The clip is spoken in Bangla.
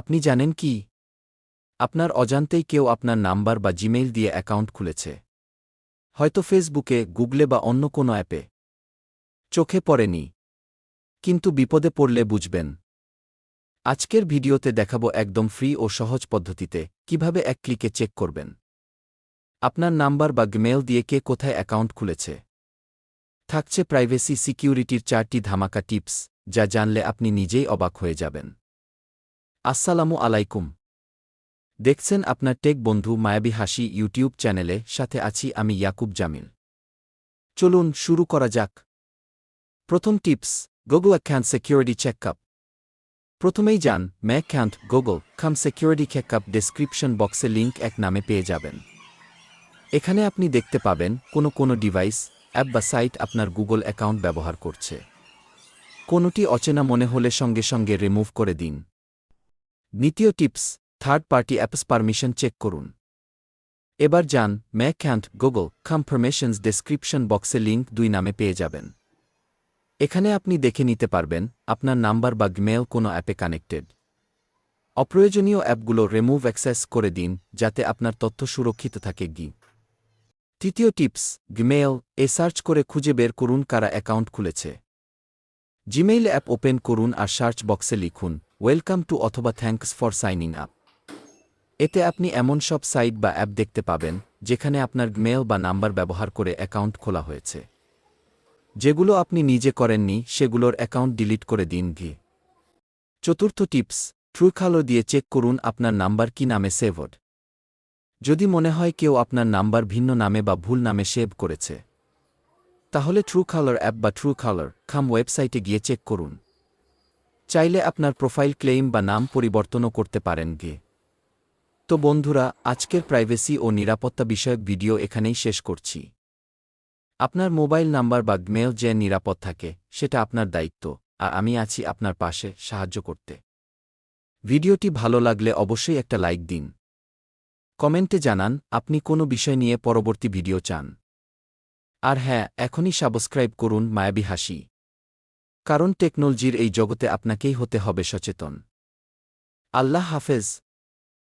আপনি জানেন কি? আপনার অজান্তেই কেউ আপনার নাম্বার বা জিমেইল দিয়ে অ্যাকাউন্ট খুলেছে। হয়তো ফেসবুকে, গুগলে বা অন্য কোনো অ্যাপে। চোখে পড়েনি। কিন্তু বিপদে পড়লে বুঝবেন। আজকের ভিডিওতে দেখাবো একদম ফ্রি ও সহজ পদ্ধতিতে কীভাবে এক ক্লিকে চেক করবেন। আপনার নাম্বার বা মেল দিয়ে কে কোথায় অ্যাকাউন্ট খুলেছে। থাকছে প্রাইভেসি সিকিউরিটির চারটি ধামাকা টিপস, যা জানলে আপনি নিজেই অবাক হয়ে যাবেন। আসসালামু আলাইকুম। দেখছেন আপনার টেক বন্ধু মায়াবী হাসি ইউটিউব চ্যানেলে, সাথে আছি আমি ইয়াকুব জামিল। চলুন শুরু করা যাক। প্রথম tips Google account security checkup প্রথমেই যান my account Google com security checkup description বক্সে লিঙ্ক এক নামে পেয়ে যাবেন। এখানে আপনি দেখতে পাবেন কোনো কোনো ডিভাইস অ্যাপ বা সাইট আপনার গুগল অ্যাকাউন্ট ব্যবহার করছে। কোনোটি অচেনা মনে হলে সঙ্গে সঙ্গে রিমুভ করে দিন। দ্বিতীয় tips third party apps permission check করুন। এবার যান my account Google com permissions description বক্সে লিঙ্ক দুই নামে পেয়ে যাবেন। এখানে আপনি দেখে নিতে পারবেন, আপনার নাম্বার বা মেল কোনো অ্যাপে কানেক্টেড। অপ্রয়োজনীয় অ্যাপগুলো রিমুভ অ্যাক্সেস করে দিন, যাতে আপনার তথ্য সুরক্ষিত থাকে গি তৃতীয় টিপস গমেল এ সার্চ করে খুঁজে বের করুন কারা অ্যাকাউন্ট খুলেছে। জিমেইল অ্যাপ ওপেন করুন আর সার্চ বক্সে লিখুন ওয়েলকাম টু অথবা থ্যাঙ্কস ফর সাইনিং আপ। এতে আপনি এমন সব সাইট বা অ্যাপ দেখতে পাবেন, যেখানে আপনার মেল বা নাম্বার ব্যবহার করে অ্যাকাউন্ট খোলা হয়েছে। যেগুলো আপনি নিজে করেননি, সেগুলোর অ্যাকাউন্ট ডিলিট করে দিন ঘি। চতুর্থ টিপস, ট্রুখালো দিয়ে চেক করুন আপনার নাম্বার কি নামে সেভড। যদি মনে হয় কেউ আপনার নাম্বার ভিন্ন নামে বা ভুল নামে সেভ করেছে। তাহলে ট্রু খালার অ্যাপ বা ট্রু খালার খাম ওয়েবসাইটে গিয়ে চেক করুন। চাইলে আপনার প্রোফাইল ক্লেইম বা নাম পরিবর্তনও করতে পারেন গে। তো বন্ধুরা, আজকের প্রাইভেসি ও নিরাপত্তা বিষয়ক ভিডিও এখানেই শেষ করছি। আপনার মোবাইল নাম্বার বা মেল যে নিরাপদ থাকে, সেটা আপনার দায়িত্ব, আর আমি আছি আপনার পাশে সাহায্য করতে। ভিডিওটি ভালো লাগলে অবশ্যই একটা লাইক দিন। কমেন্টে জানান, আপনি কোনো বিষয় নিয়ে পরবর্তী ভিডিও চান। আর হ্যাঁ এখনই সাবস্ক্রাইব করুন মায়াবী হাসি। কারণ টেকনোলজির এই জগতে আপনাকেই হতে হবে সচেতন। আল্লাহ হাফেজ।